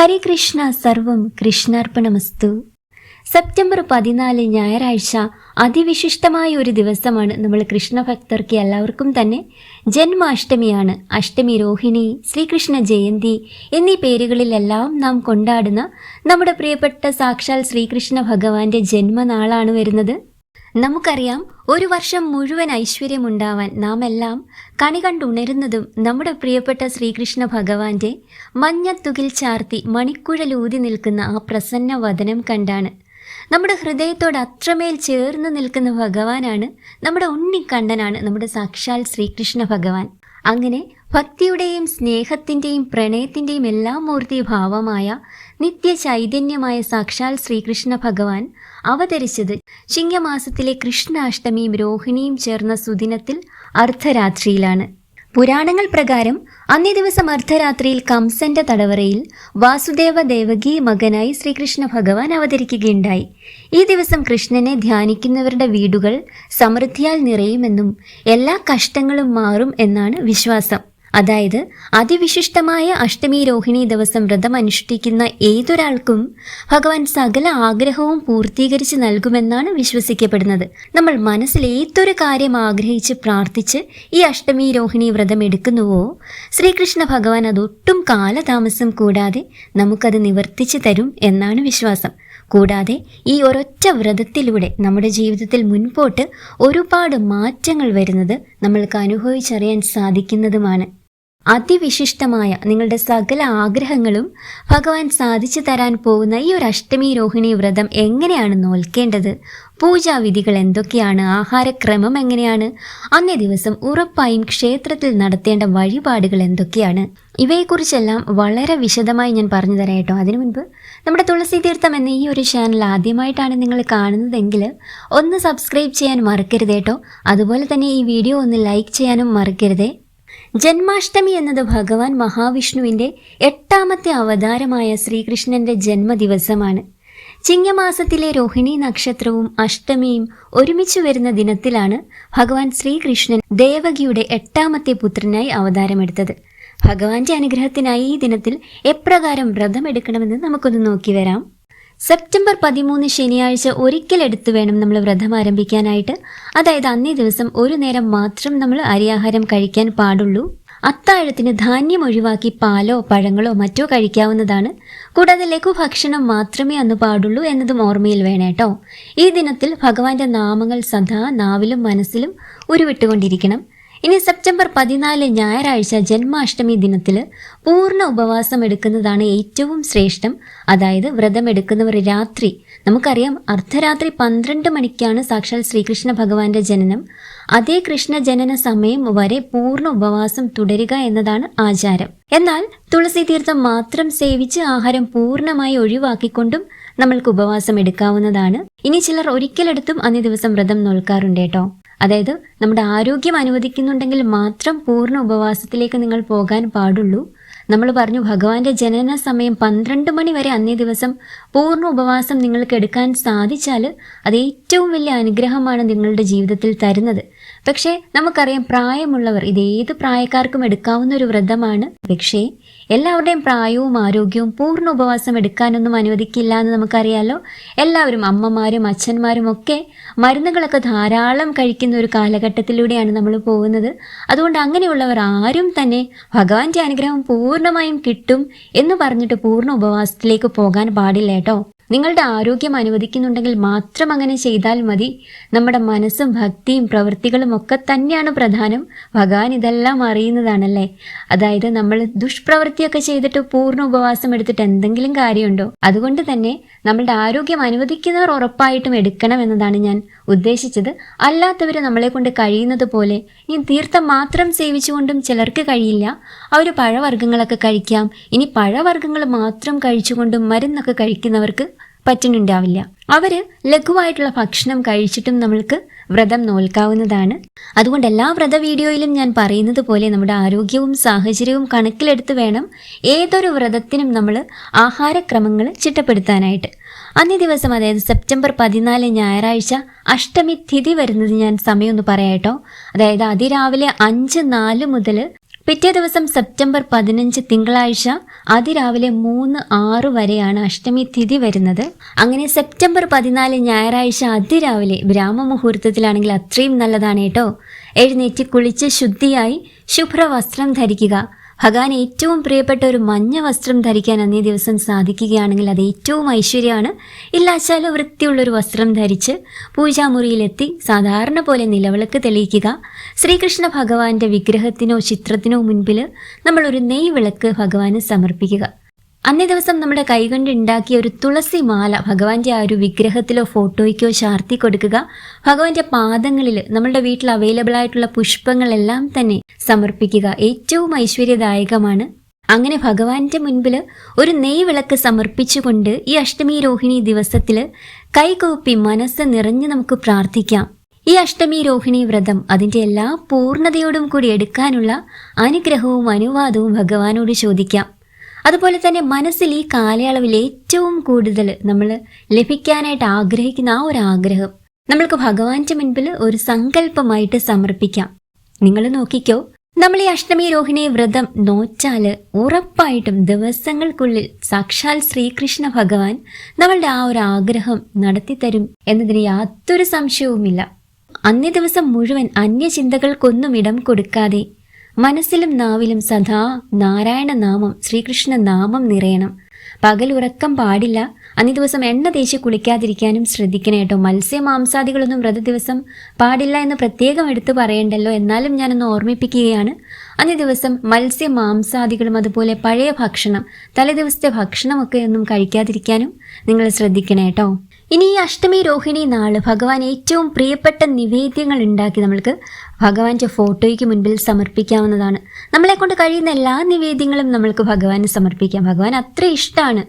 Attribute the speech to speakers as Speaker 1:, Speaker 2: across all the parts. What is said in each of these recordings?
Speaker 1: ഹരികൃഷ്ണ സർവം കൃഷ്ണാർപ്പണമസ്തു. സെപ്റ്റംബർ പതിനാല് ഞായറാഴ്ച അതിവിശിഷ്ടമായ ഒരു ദിവസമാണ് നമ്മൾ കൃഷ്ണഭക്തർക്ക് എല്ലാവർക്കും തന്നെ. ജന്മാഷ്ടമിയാണ്. അഷ്ടമി രോഹിണി ശ്രീകൃഷ്ണ ജയന്തി എന്നീ പേരുകളിലെല്ലാം നാം കൊണ്ടാടുന്ന നമ്മുടെ പ്രിയപ്പെട്ട സാക്ഷാൽ ശ്രീകൃഷ്ണ ഭഗവാന്റെ ജന്മനാളാണ് വരുന്നത്. നമുക്കറിയാം ഒരു വർഷം മുഴുവൻ ഐശ്വര്യമുണ്ടാവാൻ നാം എല്ലാം കണി കണ്ടുണരുന്നതും നമ്മുടെ പ്രിയപ്പെട്ട ശ്രീകൃഷ്ണ ഭഗവാന്റെ മഞ്ഞത്തുകിൽ ചാർത്തി മണിക്കുഴലൂതി നിൽക്കുന്ന ആ പ്രസന്ന വദനം കണ്ടാണ്. നമ്മുടെ ഹൃദയത്തോട് അത്രമേൽ ചേർന്ന് നിൽക്കുന്ന ഭഗവാനാണ് നമ്മുടെ ഉണ്ണിക്കണ്ണനാണ് നമ്മുടെ സാക്ഷാൽ ശ്രീകൃഷ്ണ ഭഗവാൻ. അങ്ങനെ ഭക്തിയുടെയും സ്നേഹത്തിന്റെയും പ്രണയത്തിന്റെയും എല്ലാം മൂർത്തി ഭാവമായ നിത്യ ചൈതന്യമായ സാക്ഷാൽ ശ്രീകൃഷ്ണ ഭഗവാൻ അവതരിച്ചത് ചിങ്ങമാസത്തിലെ കൃഷ്ണാഷ്ടമിയും രോഹിണിയും ചേർന്ന സുദിനത്തിൽ അർദ്ധരാത്രിയിലാണ്. പുരാണങ്ങൾ പ്രകാരം അന്നേ ദിവസം അർദ്ധരാത്രിയിൽ കംസന്റെ തടവറയിൽ വാസുദേവ ദേവകി മകനായി ശ്രീകൃഷ്ണ ഭഗവാൻ അവതരിക്കുകയുണ്ടായി. ഈ ദിവസം കൃഷ്ണനെ ധ്യാനിക്കുന്നവരുടെ വീടുകൾ സമൃദ്ധിയാൽ നിറയുമെന്നും എല്ലാ കഷ്ടങ്ങളും മാറും എന്നാണ് വിശ്വാസം. അതായത് അതിവിശിഷ്ടമായ അഷ്ടമി രോഹിണി ദിവസം വ്രതം അനുഷ്ഠിക്കുന്ന ഏതൊരാൾക്കും ഭഗവാൻ സകല ആഗ്രഹവും പൂർത്തീകരിച്ച് നൽകുമെന്നാണ് വിശ്വസിക്കപ്പെടുന്നത്. നമ്മൾ മനസ്സിൽ ഏതൊരു കാര്യം ആഗ്രഹിച്ച് പ്രാർത്ഥിച്ച് ഈ അഷ്ടമി രോഹിണി വ്രതം എടുക്കുന്നുവോ ശ്രീകൃഷ്ണ ഭഗവാൻ അതൊട്ടും കാലതാമസം കൂടാതെ നമുക്കത് നിവർത്തിച്ചു തരും എന്നാണ് വിശ്വാസം. കൂടാതെ ഈ ഒരൊറ്റ വ്രതത്തിലൂടെ നമ്മുടെ ജീവിതത്തിൽ മുൻപോട്ട് ഒരുപാട് മാറ്റങ്ങൾ വരുന്നത് നമ്മൾക്ക് അനുഭവിച്ചറിയാൻ സാധിക്കുന്നതുമാണ്. അതിവിശിഷ്ടമായ നിങ്ങളുടെ സകല ആഗ്രഹങ്ങളും ഭഗവാൻ സാധിച്ചു തരാൻ പോകുന്ന ഈ ഒരു അഷ്ടമി രോഹിണി വ്രതം എങ്ങനെയാണ് നോൽക്കേണ്ടത്? പൂജാവിധികൾ എന്തൊക്കെയാണ്? ആഹാരക്രമം എങ്ങനെയാണ്? അന്നേ ദിവസം ഉറപ്പായും ക്ഷേത്രത്തിൽ നടത്തേണ്ട വഴിപാടുകൾ എന്തൊക്കെയാണ്? ഇവയെക്കുറിച്ചെല്ലാം വളരെ വിശദമായി ഞാൻ പറഞ്ഞു തരാം കേട്ടോ. അതിനു മുൻപ് നമ്മുടെ തുളസി തീർത്ഥം എന്ന ഈ ഒരു ചാനൽ ആദ്യമായിട്ടാണ് നിങ്ങൾ കാണുന്നതെങ്കിൽ ഒന്ന് സബ്സ്ക്രൈബ് ചെയ്യാൻ മറക്കരുത് കേട്ടോ. അതുപോലെ തന്നെ ഈ വീഡിയോ ഒന്ന് ലൈക്ക് ചെയ്യാനും മറക്കരുതേ. ജന്മാഷ്ടമി എന്നത് ഭഗവാൻ മഹാവിഷ്ണുവിന്റെ എട്ടാമത്തെ അവതാരമായ ശ്രീകൃഷ്ണന്റെ ജന്മദിവസമാണ്. ചിങ്ങമാസത്തിലെ രോഹിണി നക്ഷത്രവും അഷ്ടമിയും ഒരുമിച്ച് വരുന്ന ദിനത്തിലാണ് ഭഗവാൻ ശ്രീകൃഷ്ണൻ ദേവകിയുടെ എട്ടാമത്തെ പുത്രനായി അവതാരമെടുത്തത്. ഭഗവാന്റെ അനുഗ്രഹത്തിനായി ഈ ദിനത്തിൽ എപ്രകാരം വ്രതമെടുക്കണമെന്ന് നമുക്കൊന്ന് നോക്കി വരാം. സെപ്റ്റംബർ പതിമൂന്ന് ശനിയാഴ്ച ഒരിക്കൽ എടുത്തു വേണം നമ്മൾ വ്രതം ആരംഭിക്കാനായിട്ട്. അതായത് അന്നേ ദിവസം ഒരു നേരം മാത്രം നമ്മൾ അരിയാഹാരം കഴിക്കാൻ പാടുള്ളൂ. അത്താഴത്തിന് ധാന്യം ഒഴിവാക്കി പാലോ പഴങ്ങളോ മറ്റോ കഴിക്കാവുന്നതാണ്. കൂടാതെ ലഘുഭക്ഷണം മാത്രമേ അന്ന് പാടുള്ളൂ എന്നതും ഓർമ്മയിൽ വേണേട്ടോ ഈ ദിനത്തിൽ ഭഗവാന്റെ നാമങ്ങൾ സദാ നാവിലും മനസ്സിലും ഉരുവിട്ടുകൊണ്ടിരിക്കണം. ഇനി സെപ്റ്റംബർ പതിനാല് ഞായറാഴ്ച ജന്മാഷ്ടമി ദിനത്തിൽ പൂർണ ഉപവാസം എടുക്കുന്നതാണ് ഏറ്റവും ശ്രേഷ്ഠം. അതായത് വ്രതം എടുക്കുന്നവർ രാത്രി നമുക്കറിയാം അർദ്ധരാത്രി പന്ത്രണ്ട് മണിക്കാണ് സാക്ഷാൽ ശ്രീകൃഷ്ണ ഭഗവാന്റെ ജനനം. അതേ കൃഷ്ണ ജനന സമയം വരെ പൂർണ ഉപവാസം തുടരുക എന്നതാണ് ആചാരം. എന്നാൽ തുളസി തീർത്ഥം മാത്രം സേവിച്ച് ആഹാരം പൂർണമായി ഒഴിവാക്കിക്കൊണ്ടും നമ്മൾക്ക് ഉപവാസം എടുക്കാവുന്നതാണ്. ഇനി ചിലർ ഒരിക്കലെടുത്തും അന്നേ ദിവസം വ്രതം നോൽക്കാറുണ്ട് കേട്ടോ. അതായത് നമ്മുടെ ആരോഗ്യം അനുവദിക്കുന്നുണ്ടെങ്കിൽ മാത്രം പൂർണ ഉപവാസത്തിലേക്ക് നിങ്ങൾ പോകാൻ പാടുള്ളൂ. നമ്മൾ പറഞ്ഞു ഭഗവാന്റെ ജനന സമയം പന്ത്രണ്ട് മണി വരെ അന്നേ ദിവസം പൂർണ ഉപവാസം നിങ്ങൾക്ക് എടുക്കാൻ സാധിച്ചാൽ അത് ഏറ്റവും വലിയ അനുഗ്രഹമാണ് നിങ്ങളുടെ ജീവിതത്തിൽ തരുന്നത്. പക്ഷേ നമുക്കറിയാം പ്രായമുള്ളവർ ഇത് ഏത് പ്രായക്കാർക്കും എടുക്കാവുന്ന ഒരു വ്രതമാണ്. പക്ഷേ എല്ലാവരുടെയും പ്രായവും ആരോഗ്യവും പൂർണ ഉപവാസം എടുക്കാനൊന്നും അനുവദിക്കില്ല എന്ന് നമുക്കറിയാലോ. എല്ലാവരും അമ്മമാരും അച്ഛന്മാരും ഒക്കെ മരുന്നുകളൊക്കെ ധാരാളം കഴിക്കുന്ന ഒരു കാലഘട്ടത്തിലൂടെയാണ് നമ്മൾ പോകുന്നത്. അതുകൊണ്ട് അങ്ങനെയുള്ളവർ ആരും തന്നെ ഭഗവാന്റെ അനുഗ്രഹം പൂർണമായും കിട്ടും എന്ന് പറഞ്ഞിട്ട് പൂർണ ഉപവാസത്തിലേക്ക് പോകാൻ പാടില്ല കേട്ടോ. നിങ്ങളുടെ ആരോഗ്യം അനുവദിക്കുന്നുണ്ടെങ്കിൽ മാത്രം അങ്ങനെ ചെയ്താൽ മതി. നമ്മുടെ മനസ്സും ഭക്തിയും പ്രവൃത്തികളും ഒക്കെ തന്നെയാണ് പ്രധാനം. ഭഗവാൻ ഇതെല്ലാം അറിയുന്നതാണല്ലേ? അതായത് നമ്മൾ ദുഷ്പ്രവൃത്തിയൊക്കെ ചെയ്തിട്ട് പൂർണ ഉപവാസം എടുത്തിട്ട് എന്തെങ്കിലും കാര്യമുണ്ടോ? അതുകൊണ്ട് തന്നെ നമ്മളുടെ ആരോഗ്യം അനുവദിക്കുന്നവർ ഉറപ്പായിട്ടും എടുക്കണം എന്നതാണ് ഞാൻ ഉദ്ദേശിച്ചത്. അല്ലാത്തവർ നമ്മളെ കൊണ്ട് കഴിയുന്നത് പോലെ ഇനി തീർത്ഥം മാത്രം സേവിച്ചുകൊണ്ടും ചിലർക്ക് കഴിയില്ല. അവർ പഴവർഗങ്ങളൊക്കെ കഴിക്കാം. ഇനി പഴവർഗങ്ങൾ മാത്രം കഴിച്ചുകൊണ്ടും മരുന്നൊക്കെ കഴിക്കുന്നവർക്ക് പറ്റുന്നുണ്ടാവില്ല. അവർ ലഘുവായിട്ടുള്ള ഭക്ഷണം കഴിച്ചിട്ടും നമ്മൾക്ക് വ്രതം നോൽക്കാവുന്നതാണ്. അതുകൊണ്ട് എല്ലാ വ്രത വീഡിയോയിലും ഞാൻ പറയുന്നത് പോലെ നമ്മുടെ ആരോഗ്യവും സാഹചര്യവും കണക്കിലെടുത്ത് വേണം ഏതൊരു വ്രതത്തിനും നമ്മൾ ആഹാരക്രമങ്ങൾ ചിട്ടപ്പെടുത്താനായിട്ട്. അന്നേ ദിവസം അതായത് സെപ്റ്റംബർ പതിനാല് ഞായറാഴ്ച അഷ്ടമി തിഥി വരുന്നത് ഞാൻ സമയമൊന്ന് പറയാട്ടോ. അതായത് അതിരാവിലെ അഞ്ച് നാല് മുതൽ പിറ്റേ ദിവസം സെപ്റ്റംബർ പതിനഞ്ച് തിങ്കളാഴ്ച അതിരാവിലെ മൂന്ന് ആറ് വരെയാണ് അഷ്ടമി തിഥി വരുന്നത്. അങ്ങനെ സെപ്റ്റംബർ പതിനാല് ഞായറാഴ്ച അതിരാവിലെ ബ്രാഹ്മമുഹൂർത്തത്തിലാണെങ്കിൽ അത്രയും നല്ലതാണ് കേട്ടോ. എഴുന്നേറ്റ് കുളിച്ച് ശുദ്ധിയായി ശുഭ്രവസ്ത്രം ധരിക്കുക. ഭഗവാൻ ഏറ്റവും പ്രിയപ്പെട്ട ഒരു മഞ്ഞ വസ്ത്രം ധരിക്കാൻ അന്നേ ദിവസം സാധിക്കുകയാണെങ്കിൽ അത് ഏറ്റവും ഐശ്വര്യമാണ്. ഇല്ലാച്ചാൽ വൃത്തിയുള്ളൊരു വസ്ത്രം ധരിച്ച് പൂജാമുറിയിലെത്തി സാധാരണ പോലെ നിലവിളക്ക് തെളിയിക്കുക. ശ്രീകൃഷ്ണ ഭഗവാന്റെ വിഗ്രഹത്തിനോ ചിത്രത്തിനോ മുൻപിൽ നമ്മൾ ഒരു നെയ് വിളക്ക് ഭഗവാന് സമർപ്പിക്കുക. അന്നേ ദിവസം നമ്മുടെ കൈകൊണ്ട് ഉണ്ടാക്കിയ ഒരു തുളസി മാല ഭഗവാന്റെ ആ ഒരു വിഗ്രഹത്തിലോ ഫോട്ടോയ്ക്കോ ചാർത്തി കൊടുക്കുക. ഭഗവാന്റെ പാദങ്ങളിൽ നമ്മളുടെ വീട്ടിൽ അവൈലബിൾ ആയിട്ടുള്ള പുഷ്പങ്ങളെല്ലാം തന്നെ സമർപ്പിക്കുക ഏറ്റവും ഐശ്വര്യദായകമാണ്. അങ്ങനെ ഭഗവാന്റെ മുൻപിൽ ഒരു നെയ്വിളക്ക് സമർപ്പിച്ചുകൊണ്ട് ഈ അഷ്ടമി രോഹിണി ദിവസത്തിൽ കൈകൂപ്പി മനസ്സ് നിറഞ്ഞ് നമുക്ക് പ്രാർത്ഥിക്കാം. ഈ അഷ്ടമി രോഹിണി വ്രതം അതിന്റെ എല്ലാ പൂർണതയോടും കൂടി എടുക്കാനുള്ള അനുഗ്രഹവും അനുവാദവും ഭഗവാനോട് ചോദിക്കാം. അതുപോലെ തന്നെ മനസ്സിൽ ഈ കാലയളവിൽ ഏറ്റവും കൂടുതൽ നമ്മൾ ലഭിക്കാനായിട്ട് ആഗ്രഹിക്കുന്ന ആ ഒരു ആഗ്രഹം നമ്മൾക്ക് ഭഗവാന്റെ മുൻപിൽ ഒരു സങ്കല്പമായിട്ട് സമർപ്പിക്കാം. നിങ്ങൾ നോക്കിക്കോ നമ്മൾ ഈ അഷ്ടമി രോഹിണി വ്രതം നോച്ചാൽ ഉറപ്പായിട്ടും ദിവസങ്ങൾക്കുള്ളിൽ സാക്ഷാൽ ശ്രീകൃഷ്ണ ഭഗവാൻ നമ്മളുടെ ആ ഒരു ആഗ്രഹം നടത്തിത്തരും എന്നതിന് യാതൊരു സംശയവുമില്ല. അന്നേ ദിവസം മുഴുവൻ അന്യചിന്തകൾക്കൊന്നും ഇടം കൊടുക്കാതെ മനസ്സിലും നാവിലും സദാ നാരായണ നാമം ശ്രീകൃഷ്ണ നാമം നിറയണം. പകൽ ഉറക്കം പാടില്ല. അന്നേ ദിവസം എണ്ണ തേച്ച് കുളിക്കാതിരിക്കാനും ശ്രദ്ധിക്കണം കേട്ടോ. മത്സ്യ മാംസാദികളൊന്നും വ്രത ദിവസം പാടില്ല എന്ന് പ്രത്യേകം എടുത്തു പറയണ്ടല്ലോ. എന്നാലും ഞാനൊന്ന് ഓർമ്മിപ്പിക്കുകയാണ്. അന്നേ ദിവസം മത്സ്യ മാംസാദികളും അതുപോലെ പഴയ ഭക്ഷണം തലേദിവസത്തെ ഭക്ഷണമൊക്കെ ഒന്നും കഴിക്കാതിരിക്കാനും നിങ്ങൾ ശ്രദ്ധിക്കണം കേട്ടോ. ഇനി ഈ അഷ്ടമി രോഹിണി നാൾ ഭഗവാൻ ഏറ്റവും പ്രിയപ്പെട്ട നിവേദ്യങ്ങൾ ഉണ്ടാക്കി നമ്മൾക്ക് ഭഗവാന്റെ ഫോട്ടോയ്ക്ക് മുൻപിൽ സമർപ്പിക്കാവുന്നതാണ്. നമ്മളെ കൊണ്ട് കഴിയുന്ന എല്ലാ നിവേദ്യങ്ങളും നമ്മൾക്ക് ഭഗവാന് സമർപ്പിക്കാം. ഭഗവാൻ അത്ര ഇഷ്ടമാണ്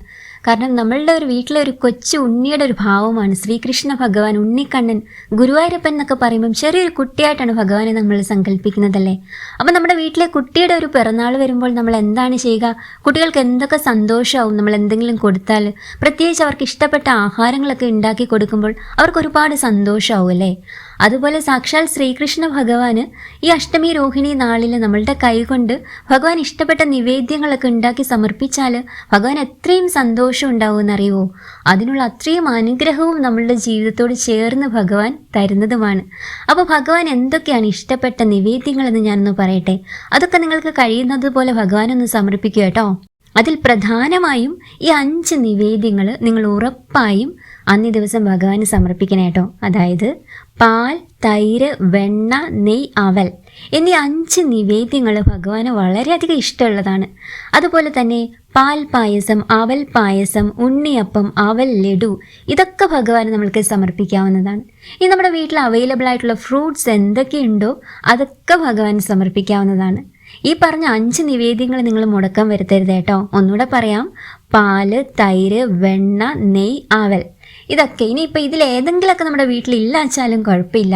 Speaker 1: കാരണം നമ്മളുടെ ഒരു വീട്ടിലെ ഒരു കൊച്ചു ഉണ്ണിയുടെ ഒരു ഭാവമാണ്. ശ്രീകൃഷ്ണ ഭഗവാൻ ഉണ്ണിക്കണ്ണൻ ഗുരുവായൂരപ്പൻ എന്നൊക്കെ പറയുമ്പം ചെറിയൊരു കുട്ടിയായിട്ടാണ് ഭഗവാനെ നമ്മൾ സങ്കല്പിക്കുന്നതല്ലേ? അപ്പം നമ്മുടെ വീട്ടിലെ കുട്ടിയുടെ ഒരു പിറന്നാൾ വരുമ്പോൾ നമ്മൾ എന്താണ് ചെയ്യുക? കുട്ടികൾക്ക് എന്തൊക്കെ സന്തോഷമാവും നമ്മൾ എന്തെങ്കിലും കൊടുത്താൽ? പ്രത്യേകിച്ച് അവർക്ക് ഇഷ്ടപ്പെട്ട ആഹാരങ്ങളൊക്കെ ഉണ്ടാക്കി കൊടുക്കുമ്പോൾ അവർക്ക് ഒരുപാട് സന്തോഷമാവും അല്ലേ? അതുപോലെ സാക്ഷാൽ ശ്രീകൃഷ്ണ ഭഗവാന് ഈ അഷ്ടമി രോഹിണി നാളിൽ നമ്മളുടെ കൈകൊണ്ട് ഭഗവാൻ ഇഷ്ടപ്പെട്ട നിവേദ്യങ്ങളൊക്കെ ഉണ്ടാക്കി സമർപ്പിച്ചാൽ ഭഗവാൻ എത്രയും സന്തോഷം ഉണ്ടാവുമെന്നറിയുമോ അതിനുള്ള അത്രയും അനുഗ്രഹവും നമ്മളുടെ ജീവിതത്തോട് ചേർന്ന് ഭഗവാൻ തരുന്നതുമാണ്. അപ്പോൾ ഭഗവാൻ എന്തൊക്കെയാണ് ഇഷ്ടപ്പെട്ട നിവേദ്യങ്ങളെന്ന് ഞാനൊന്ന് പറയട്ടെ. അതൊക്കെ നിങ്ങൾക്ക് കഴിയുന്നത് പോലെ ഭഗവാനൊന്ന് സമർപ്പിക്കുക കേട്ടോ. അതിൽ പ്രധാനമായും ഈ അഞ്ച് നിവേദ്യങ്ങൾ നിങ്ങൾ ഉറപ്പായും അന്നേ ദിവസം ഭഗവാന് സമർപ്പിക്കണം കേട്ടോ അതായത് പാൽ തൈര് വെണ്ണ നെയ് അവൽ എന്നീ അഞ്ച് നിവേദ്യങ്ങൾ ഭഗവാന് വളരെയധികം ഇഷ്ടമുള്ളതാണ്. അതുപോലെ തന്നെ പാൽ പായസം അവൽ പായസം ഉണ്ണിയപ്പം അവൽ ലഡു ഇതൊക്കെ ഭഗവാന് നമ്മൾക്ക് സമർപ്പിക്കാവുന്നതാണ്. ഈ നമ്മുടെ വീട്ടിൽ അവൈലബിൾ ആയിട്ടുള്ള ഫ്രൂട്ട്സ് എന്തൊക്കെയുണ്ടോ അതൊക്കെ ഭഗവാന് സമർപ്പിക്കാവുന്നതാണ്. ഈ പറഞ്ഞ അഞ്ച് നിവേദ്യങ്ങൾ നിങ്ങൾ മുടക്കം വരുത്തരുത് കേട്ടോ ഒന്നുകൂടെ പറയാം. പാൽ തൈര് വെണ്ണ നെയ് ആവൽ ഇതൊക്കെ. ഇനിയിപ്പോൾ ഇതിൽ ഏതെങ്കിലുമൊക്കെ നമ്മുടെ വീട്ടിൽ ഇല്ലാച്ചാലും കുഴപ്പമില്ല.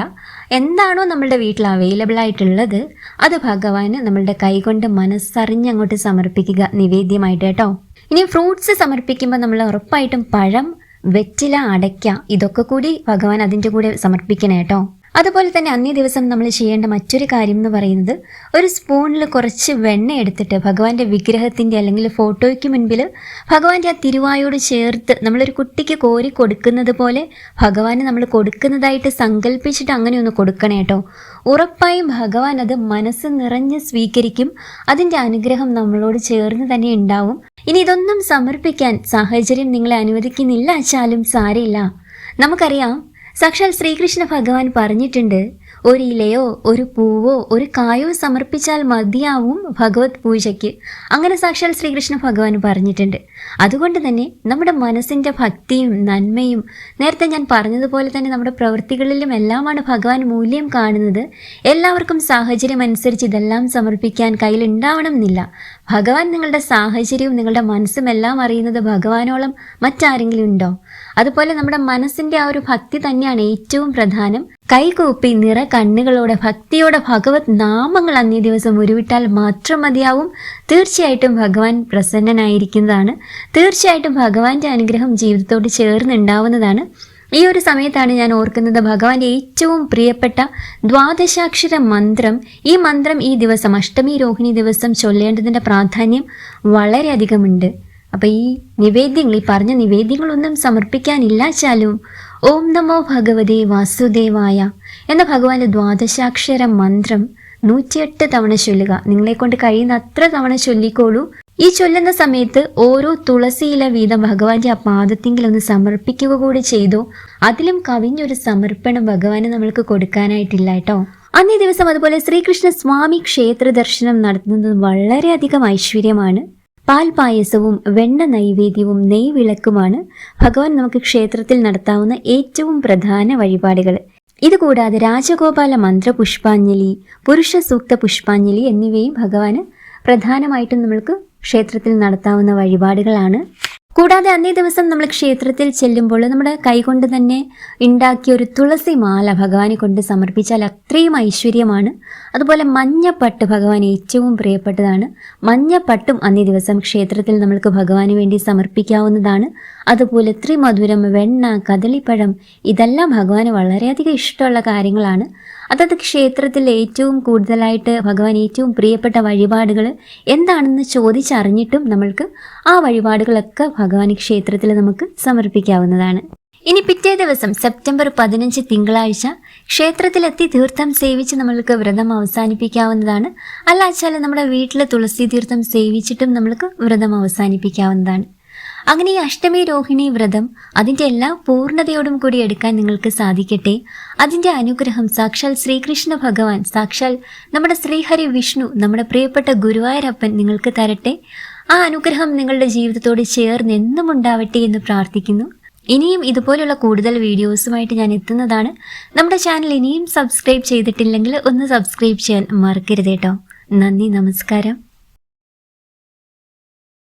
Speaker 1: എന്താണോ നമ്മളുടെ വീട്ടിൽ അവൈലബിൾ ആയിട്ടുള്ളത് അത് ഭഗവാന് നമ്മളുടെ കൈകൊണ്ട് മനസ്സറിഞ്ഞ് അങ്ങോട്ട് സമർപ്പിക്കുക നിവേദ്യമായിട്ട് കേട്ടോ. ഇനി ഫ്രൂട്ട്സ് സമർപ്പിക്കുമ്പോൾ നമ്മൾ ഉറപ്പായിട്ടും പഴം വെറ്റില അടയ്ക്ക ഇതൊക്കെ കൂടി ഭഗവാൻ അതിന്റെ കൂടെ സമർപ്പിക്കണേ കേട്ടോ. അതുപോലെ തന്നെ അന്നേ ദിവസം നമ്മൾ ചെയ്യേണ്ട മറ്റൊരു കാര്യം എന്ന് പറയുന്നത് ഒരു സ്പൂണിൽ കുറച്ച് വെണ്ണ എടുത്തിട്ട് ഭഗവാന്റെ വിഗ്രഹത്തിന്റെ അല്ലെങ്കിൽ ഫോട്ടോയ്ക്ക് മുൻപിൽ ഭഗവാന്റെ ആ തിരുവായോട് ചേർത്ത് നമ്മളൊരു കുട്ടിക്ക് കോരി കൊടുക്കുന്നത് പോലെ ഭഗവാന് നമ്മൾ കൊടുക്കുന്നതായിട്ട് സങ്കല്പിച്ചിട്ട് അങ്ങനെ ഒന്ന് കൊടുക്കണേ കേട്ടോ. ഉറപ്പായും ഭഗവാൻ അത് മനസ്സ് നിറഞ്ഞ് സ്വീകരിക്കും. അതിന്റെ അനുഗ്രഹം നമ്മളോട് ചേർന്ന് തന്നെ ഉണ്ടാവും. ഇനി ഇതൊന്നും സമർപ്പിക്കാൻ സാഹചര്യം നിങ്ങളെ അനുവദിക്കുന്നില്ല വെച്ചാലും സാരയില്ല നമുക്കറിയാം സാക്ഷാൽ ശ്രീകൃഷ്ണ ഭഗവാൻ പറഞ്ഞിട്ടുണ്ട് ഒരു ഇലയോ ഒരു പൂവോ ഒരു കായോ സമർപ്പിച്ചാൽ മതിയാവും ഭഗവത് പൂജയ്ക്ക്. അങ്ങനെ സാക്ഷാൽ ശ്രീകൃഷ്ണ ഭഗവാൻ പറഞ്ഞിട്ടുണ്ട്. അതുകൊണ്ട് തന്നെ നമ്മുടെ മനസ്സിന്റെ ഭക്തിയും നന്മയും നേരത്തെ ഞാൻ പറഞ്ഞതുപോലെ തന്നെ നമ്മുടെ പ്രവൃത്തികളിലും എല്ലാമാണ് ഭഗവാൻ മൂല്യം കാണുന്നത്. എല്ലാവർക്കും സാഹചര്യം അനുസരിച്ച് ഇതെല്ലാം സമർപ്പിക്കാൻ കയ്യിലുണ്ടാവണം എന്നില്ല ഭഗവാൻ നിങ്ങളുടെ സാഹചര്യവും നിങ്ങളുടെ മനസ്സും എല്ലാം അറിയുന്നത് ഭഗവാനോളം മറ്റാരെങ്കിലും ഉണ്ടോ? അതുപോലെ നമ്മുടെ മനസ്സിന്റെ ആ ഒരു ഭക്തി തന്നെയാണ് ഏറ്റവും പ്രധാനം. കൈകൂപ്പി നിറ കണ്ണുകളോടെ ഭക്തിയോടെ ഭഗവത് നാമങ്ങൾ അന്നേ ദിവസം ഉരുവിട്ടാൽ മാത്രം മതിയാവും. തീർച്ചയായിട്ടും ഭഗവാൻ പ്രസന്നനായിരിക്കുന്നതാണ്. തീർച്ചയായിട്ടും ഭഗവാന്റെ അനുഗ്രഹം ജീവിതത്തോട് ചേർന്നുണ്ടാവുന്നതാണ്. ഈ ഒരു സമയത്താണ് ഞാൻ ഓർക്കുന്നത് ഭഗവാന്റെ ഏറ്റവും പ്രിയപ്പെട്ട ദ്വാദശാക്ഷര മന്ത്രം. ഈ മന്ത്രം ഈ ദിവസം അഷ്ടമി രോഹിണി ദിവസം ചൊല്ലേണ്ടതിന്റെ പ്രാധാന്യം വളരെയധികമുണ്ട്. അപ്പം ഈ നിവേദ്യങ്ങൾ ഈ പറഞ്ഞ നിവേദ്യങ്ങളൊന്നും സമർപ്പിക്കാനില്ലാച്ചാലും ഓം നമോ ഭഗവതേ വാസുദേവായ എന്ന ഭഗവാന്റെ ദ്വാദശാക്ഷര മന്ത്രം നൂറ്റിയെട്ട് തവണ ചൊല്ലുക. നിങ്ങളെ കൊണ്ട് കഴിയുന്ന അത്ര തവണ ചൊല്ലിക്കോളൂ. ഈ ചൊല്ലുന്ന സമയത്ത് ഓരോ തുളസിയില വീതം ഭഗവാന്റെ ആ പാദത്തിങ്കിൽ ഒന്ന് സമർപ്പിക്കുക കൂടി ചെയ്തോ. അതിലും കവിഞ്ഞൊരു സമർപ്പണം ഭഗവാന് നമ്മൾക്ക് കൊടുക്കാനായിട്ടില്ല കേട്ടോ. അന്നേ ദിവസം അതുപോലെ ശ്രീകൃഷ്ണ സ്വാമി ക്ഷേത്ര ദർശനം നടത്തുന്നത് വളരെയധികം ഐശ്വര്യമാണ്. പാൽ പായസവും വെണ്ണ നൈവേദ്യവും നെയ്വിളക്കുമാണ് ഭഗവാൻ നമുക്ക് ക്ഷേത്രത്തിൽ നടത്താവുന്ന ഏറ്റവും പ്രധാന വഴിപാടുകൾ. ഇതുകൂടാതെ രാജഗോപാല മന്ത്ര പുഷ്പാഞ്ജലി പുരുഷ സൂക്ത പുഷ്പാഞ്ജലി എന്നിവയും ഭഗവാന് പ്രധാനമായിട്ടും നമ്മൾക്ക് ക്ഷേത്രത്തിൽ നടത്താവുന്ന വഴിപാടുകളാണ്. കൂടാതെ അന്നേ ദിവസം നമ്മൾ ക്ഷേത്രത്തിൽ ചെല്ലുമ്പോൾ നമ്മുടെ കൈകൊണ്ട് തന്നെ ഉണ്ടാക്കിയ ഒരു തുളസി മാല ഭഗവാനെ കൊണ്ട് സമർപ്പിച്ചാൽ അത്രയും ഐശ്വര്യമാണ്. അതുപോലെ മഞ്ഞപ്പട്ട് ഭഗവാൻ ഏറ്റവും പ്രിയപ്പെട്ടതാണ്. മഞ്ഞപ്പട്ടും അന്നേ ദിവസം ക്ഷേത്രത്തിൽ നമ്മൾക്ക് ഭഗവാന് വേണ്ടി സമർപ്പിക്കാവുന്നതാണ്. അതുപോലെ ത്രിമധുരം വെണ്ണ കദളിപ്പഴം ഇതെല്ലാം ഭഗവാന് വളരെയധികം ഇഷ്ടമുള്ള കാര്യങ്ങളാണ്. അതത് ക്ഷേത്രത്തിൽ ഏറ്റവും കൂടുതലായിട്ട് ഭഗവാൻ ഏറ്റവും പ്രിയപ്പെട്ട വഴിപാടുകൾ എന്താണെന്ന് ചോദിച്ചറിഞ്ഞിട്ടും നമ്മൾക്ക് ആ വഴിപാടുകളൊക്കെ ഭഗവാൻ ക്ഷേത്രത്തിൽ നമുക്ക് സമർപ്പിക്കാവുന്നതാണ്. ഇനി പിറ്റേ ദിവസം സെപ്റ്റംബർ പതിനഞ്ച് തിങ്കളാഴ്ച ക്ഷേത്രത്തിലെത്തി തീർത്ഥം സേവിച്ച് നമ്മൾക്ക് വ്രതം അവസാനിപ്പിക്കാവുന്നതാണ്. അല്ലാച്ചാൽ നമ്മുടെ വീട്ടിലെ തുളസി തീർത്ഥം സേവിച്ചിട്ടും നമ്മൾക്ക് വ്രതം അവസാനിപ്പിക്കാവുന്നതാണ്. അങ്ങനെ ഈ അഷ്ടമി രോഹിണി വ്രതം അതിന്റെ എല്ലാ പൂർണതയോടും കൂടി എടുക്കാൻ നിങ്ങൾക്ക് സാധിക്കട്ടെ. അതിന്റെ അനുഗ്രഹം സാക്ഷാൽ ശ്രീകൃഷ്ണ ഭഗവാൻ സാക്ഷാൽ നമ്മുടെ ശ്രീഹരി വിഷ്ണു നമ്മുടെ പ്രിയപ്പെട്ട ഗുരുവായൂരപ്പൻ നിങ്ങൾക്ക് തരട്ടെ. ആ അനുഗ്രഹം നിങ്ങളുടെ ജീവിതത്തോട് ചേർന്ന് എന്നും ഉണ്ടാവട്ടെ എന്ന് പ്രാർത്ഥിക്കുന്നു. ഇനിയും ഇതുപോലുള്ള കൂടുതൽ വീഡിയോസുമായിട്ട് ഞാൻ എത്തുന്നതാണ്. നമ്മുടെ ചാനൽ ഇനിയും സബ്സ്ക്രൈബ് ചെയ്തിട്ടില്ലെങ്കിൽ ഒന്ന് സബ്സ്ക്രൈബ് ചെയ്യാൻ മറക്കരുത് കേട്ടോ. നന്ദി നമസ്കാരം.